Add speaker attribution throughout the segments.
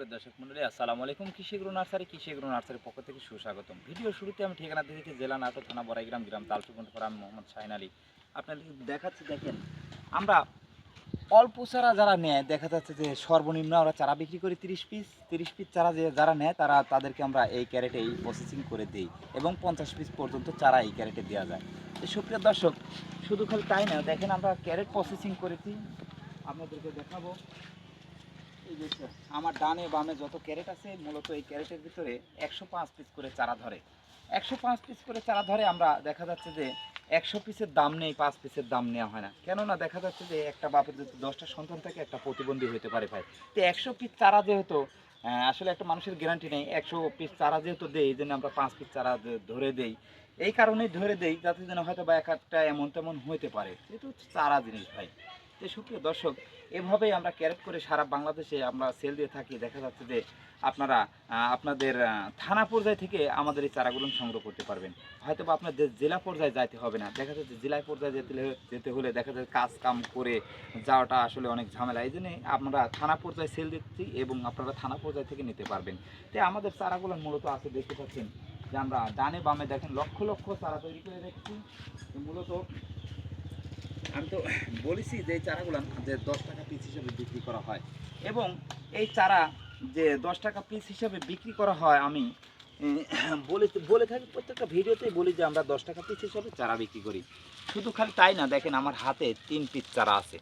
Speaker 1: সুপ্রিয় দর্শক মন্ডলী, আসসালামু আলাইকুম। কৃষিগ্রো নার্সারি, কৃষিগ্রো নার্সারির পক্ষ থেকে সুস্বাগতম। ভিডিও শুরুতে আমি ঠিকানা দিয়েছি জেলা নাটো থানা বড়াইগ্রাম, গ্রাম তালসুকুন্ডপাড়া আমি মোহাম্মদ শাহিন আলী। আপনাদের দেখাচ্ছি, দেখেন, আমরা অল্প চারা যারা নেয়, দেখা যাচ্ছে যে সর্বনিম্ন আমরা চারা বিক্রি করি তিরিশ পিস তিরিশ পিস চারা যে যারা নেয়, তারা তাদেরকে আমরা এই ক্যারেটে এই প্রসেসিং করে দিই এবং পঞ্চাশ পিস পর্যন্ত চারা এই ক্যারেটে দেওয়া যায়। তো সুপ্রিয় দর্শক, শুধু খালি তাই না, দেখেন আমরা ক্যারেট প্রসেসিং করেছি। আপনাদেরকে দেখাবো। আমার ডানে বামে যত ক্যারেট আছে, মূলত এই ক্যারেটের ভিতরে একশো পাঁচ পিস করে চারা ধরে। একশো পাঁচ পিস করে চারা ধরে আমরা দেখা যাচ্ছে যে একশো পিসের দাম নেই, পাঁচ পিসের দাম নেওয়া হয় না। কেননা দেখা যাচ্ছে যে একটা বাপের যদি দশটা সন্তান থাকে, একটা প্রতিবন্ধী হতে পারে ভাই। তো একশো পিস চারা যেহেতু আসলে একটা মানুষের গ্যারান্টি নেই, একশো পিস চারা যেহেতু দেই, এই জন্য আমরা পাঁচ পিস চারা ধরে দেই। এই কারণেই ধরে দেই, যাতে যেন হয়তো বা এক একটা এমন তেমন হইতে পারে। হচ্ছে চারা জিনিস ভাই। তো সুপ্রিয় দর্শক, এভাবেই আমরা ক্যারেট করে সারা বাংলাদেশে আমরা সেল দিয়ে থাকি। দেখা যাচ্ছে যে আপনারা আপনাদের থানা পর্যায় থেকে আমাদের এই চারাগুলো সংগ্রহ করতে পারবেন। হয়তো বা আপনাদের জেলা পর্যায়ে যাইতে হবে না। দেখা যাচ্ছে জেলা পর্যায়ে যেতে যেতে হলে দেখা যাচ্ছে কাজ কাম করে যাওয়াটা আসলে অনেক ঝামেলা। এই জন্যে আমরা থানা পর্যায়ে সেল দিচ্ছি এবং আপনারা থানা পর্যায় থেকে নিতে পারবেন। তো আমাদের চারাগুলো মূলত আছে, দেখতে পাচ্ছেন যে আমরা ডানে বামে দেখেন লক্ষ লক্ষ চারা তৈরি করে রেখেছি। মূলত আমি তো বলেছি যে এই চারাগুলো যে দশ টাকা পিস হিসাবে বিক্রি করা হয়। এবং এই চারা যে দশ টাকা পিস হিসাবে বিক্রি করা হয়, আমি বলে বলে থাকি, প্রত্যেকটা ভিডিওতেই বলি যে আমরা দশ টাকা পিস হিসাবে চারা বিক্রি করি। শুধু খালি তাই না, দেখেন আমার হাতে তিন পিস চারা আছে।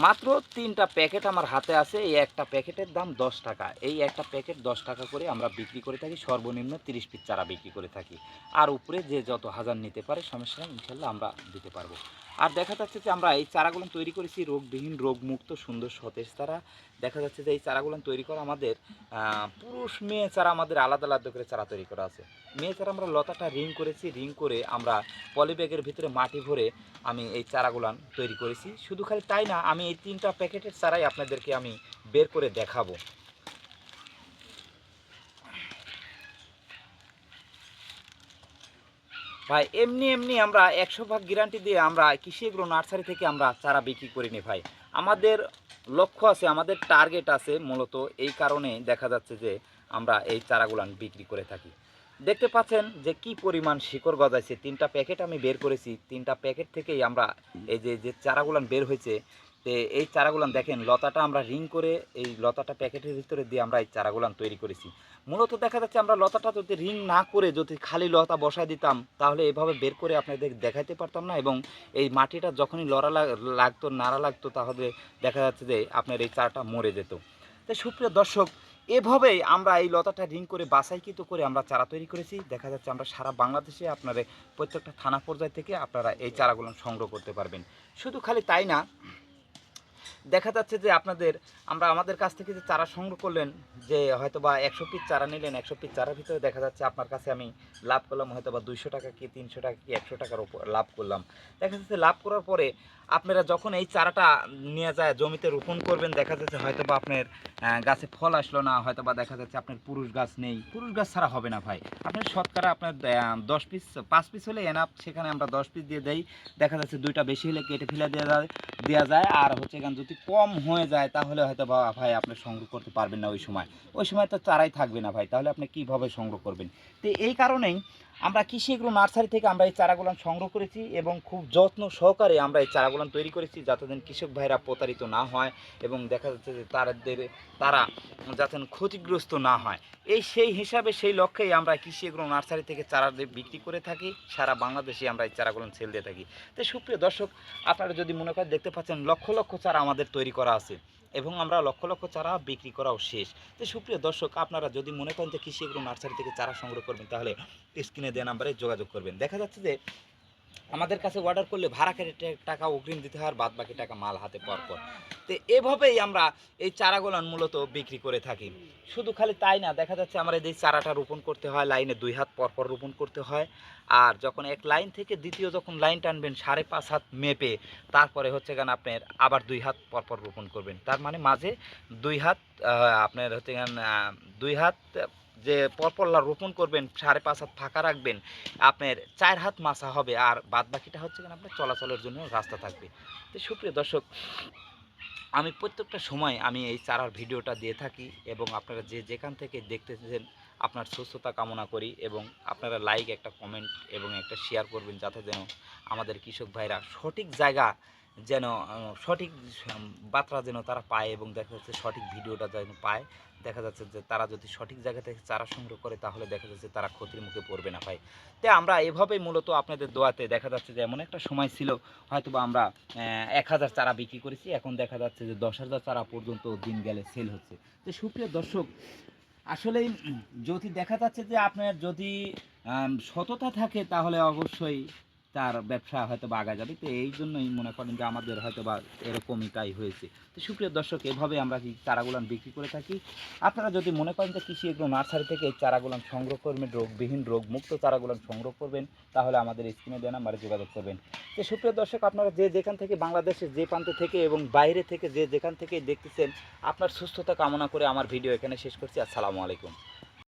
Speaker 1: মাত্র তিনটা প্যাকেট আমার হাতে আছে। এই একটা প্যাকেটের দাম দশ টাকা। এই একটা প্যাকেট দশ টাকা করে আমরা বিক্রি করে থাকি, সর্বনিম্ন তিরিশ পিস চারা বিক্রি করে থাকি। আর উপরে যে যত হাজার নিতে পারে, সমস্যা ইনশাল্লাহ আমরা দিতে পারব। আর দেখা যাচ্ছে যে আমরা এই চারাগুলো তৈরি করেছি রোগবিহীন, রোগমুক্ত, সুন্দর, সতেজ চারা। দেখা যাচ্ছে যে এই চারাগুলো তৈরি করা আমাদের পুরুষ মেয়ে চারা আমাদের আলাদা আলাদা করে চারা তৈরি করা আছে। মেয়ে চারা আমরা লতাটা রিং করেছি, রিং করে আমরা পলিব্যাগের ভিতরে মাটি ভরে আমি এই চারাগুলান তৈরি করেছি। শুধু খালি তাই না, আমি এই তিনটা প্যাকেটের চারাই আপনাদেরকে আমি বের করে দেখাবো। ভাই, এমনি এমনি আমরা একশো ভাগ গ্যারান্টি দিয়ে আমরা কৃষি এগ্রো নার্সারি থেকে আমরা চারা বিক্রি করিনি ভাই। আমাদের লক্ষ্য আছে, আমাদের টার্গেট আছে মূলত এই কারণে দেখা যাচ্ছে যে আমরা এই চারাগুলান বিক্রি করে থাকি। দেখতে পাচ্ছেন যে কি পরিমাণ শিকড় গজাইছে। তিনটা প্যাকেট আমি বের করেছি। তিনটা প্যাকেট থেকেই আমরা এই যে যে চারাগুলান বের হয়েছে তে এই চারাগুলান দেখেন, লতাটা আমরা রিং করে এই লতাটা প্যাকেটের ভিতরে দিয়ে আমরা এই চারাগুলান তৈরি করেছি। মূলত দেখা যাচ্ছে আমরা লতাটা যদি রিং না করে যদি খালি লতা বসায় দিতাম, তাহলে এভাবে বের করে আপনাদের দেখাইতে পারতাম না এবং এই মাটিটা যখনই লড়া লাগ- লাগতো, নাড়া লাগতো, তাহলে দেখা যাচ্ছে যে আপনার এই চারাটা মরে যেত। তাই সুপ্রিয় দর্শক, এভাবেই আমরা এই লতাটা রিং করে বাসাইকৃত করে আমরা চারা তৈরি করেছি। দেখা যাচ্ছে আমরা সারা বাংলাদেশে আপনারা প্রত্যেকটা থানা পর্যায় থেকে আপনারা এই চারাগুলো সংগ্রহ করতে পারবেন। শুধু খালি তাই না দেখা যাচ্ছে যে আপনাদের, আমরা আমাদের কাছ থেকে যে চারা সংগ্রহ করলেন, যে হয়তো বা একশো পিস চারা নিলেন, একশো পিস চারার ভিতরে দেখা যাচ্ছে আপনার কাছে আমি লাভ করলাম হয়তো বা দুইশো টাকা কি তিনশো টাকা কি একশো টাকার উপর লাভ করলাম। দেখা যাচ্ছে লাভ করার পরে আপনারা যখন এই চারাটা নিয়ে যায়, জমিতে রোপণ করবেন, দেখা যাচ্ছে হয়তো বা আপনার গাছে ফল আসলো না হয়তো বা দেখা যাচ্ছে আপনার পুরুষ গাছ নেই। পুরুষ গাছ ছাড়া হবে না ভাই। আপনার শতকরা আপনার দশ পিস পাঁচ পিস হলে এনাফ সেখানে আমরা দশ পিস দিয়ে দেই। দেখা যাচ্ছে দুইটা বেশি হলে কেটে ফেলে দেওয়া দেওয়া যায়। আর হচ্ছে এখানে যদি কম হয়ে যায়, তাহলে হয়তো বা ভাই আপনি সংগ্রহ করতে পারবেন না ওই সময়। ওই সময় তো চারাই থাকবে না ভাই, তাহলে আপনি কীভাবে সংগ্রহ করবেন? তো এই কারণেই আমরা কৃষি এগুলো নার্সারি থেকে আমরা এই চারাগুলো সংগ্রহ করেছি এবং খুব যত্ন সহকারে আমরা এই চারাগুলো তৈরি করেছি যাতে কৃষক ভাইরা প্রতারিত না হয় এবং দেখা যাচ্ছে যে তাদের তারা যাতে ক্ষতিগ্রস্ত না হয়। এই সেই হিসাবে সেই লক্ষ্যেই আমরা কৃষি এগুলো নার্সারি থেকে চারা বিক্রি করে থাকি, সারা বাংলাদেশে আমরা এই চারাগুলো সেল দিয়ে থাকি। তো সুপ্রিয় দর্শক, আপনারা যদি মনে করেন দেখতে পাচ্ছেন লক্ষ লক্ষ চারা আমাদের তৈরি করা আছে এবং আমরা লক্ষ লক্ষ চারা বিক্রি করাও শেষ। তো সুপ্রিয় দর্শক, আপনারা যদি মনে করেন যে কৃষি এগুলো নার্সারি থেকে চারা সংগ্রহ করবেন, তাহলে স্ক্রিনে দেওয়া নাম্বারে যোগাযোগ করবেন। দেখা যাচ্ছে যে আমাদের কাছে অর্ডার করলে ভাড়া কেটে টাকা অগ্রিম দিতে হয় আর বাদ বাকি টাকা মাল হাতে পাওয়ার পর। তো এভাবেই আমরা এই চারাগুলো মূলত বিক্রি করে থাকি। শুধু খালি তাই না, দেখা যাচ্ছে আমরা এই চারাটা রোপণ করতে হয়, লাইনে দুই হাত পর পর রোপণ করতে হয়। আর যখন এক লাইন থেকে দ্বিতীয় যখন লাইন টানবেন, সাড়ে পাঁচ হাত মেপে তারপরে হচ্ছে গান আপনার আবার দুই হাত পর পর রোপণ করবেন। তার মানে মাঝে দুই হাত আপনার হচ্ছে গান দুই হাত যে পরপরলা রোপণ করবেন, সাড়ে পাঁচ হাত ফাঁকা রাখবেন, আপনার চার হাত মাছা হবে, আর বাদ বাকিটা হচ্ছে কেন আপনার চলাচলের জন্য রাস্তা থাকবে। তো সুপ্রিয় দর্শক, আমি প্রত্যেকটা সময় আমি এই চারার ভিডিওটা দিয়ে থাকি এবং আপনারা যে যেখান থেকে দেখতেছেন, আপনার সুস্থতা কামনা করি এবং আপনারা লাইক একটা কমেন্ট এবং একটা শেয়ার করবেন, যাতে যেন আমাদের কৃষক ভাইরা সঠিক জায়গা যেন সঠিক বার্তা যেন তারা পায় এবং দেখা যাচ্ছে সঠিক ভিডিওটা যেন পায়। দেখা যাচ্ছে যে তারা যদি সঠিক জায়গা থেকে চারা সংগ্রহ করে তাহলে দেখা যাচ্ছে তারা ক্ষতির মুখে পড়বে না পায় তো আমরা এভাবেই মূলত আপনাদের দোয়াতে দেখা যাচ্ছে যে এমন একটা সময় ছিল হয়তো বা আমরা এক হাজার চারা বিক্রি করেছি, এখন দেখা যাচ্ছে যে দশ হাজার চারা পর্যন্ত দিন গেলে সেল হচ্ছে। তো সুপ্রিয় দর্শক, আসলেই যদি দেখা যাচ্ছে যে আপনার যদি সততা থাকে তাহলে অবশ্যই তার ব্যবসা হয়তো বা আগা যাবে। তো এই জন্যই মনে করেন যে আমাদের হয়তো বা এরকমই তাই হয়েছে। তো সুপ্রিয় দর্শক, এভাবে আমরা কি চারাগুলান বিক্রি করে থাকি? আপনারা যদি মনে করেন যে কৃষি এগুলো নার্সারি থেকে এই চারাগুলান সংগ্রহ করবেন, রোগবিহীন রোগ মুক্ত চারাগুলান সংগ্রহ করবেন, তাহলে আমাদের স্ক্রিনে দেওয়া নাম্বারে যোগাযোগ করবেন। তো সুপ্রিয় দর্শক, আপনারা যে যেখান থেকে বাংলাদেশের যে প্রান্ত থেকে এবং বাইরে থেকে যে যেখান থেকে দেখতেছেন, আপনার সুস্থতা কামনা করে আমার ভিডিও এখানে শেষ করছি। আসসালামু আলাইকুম।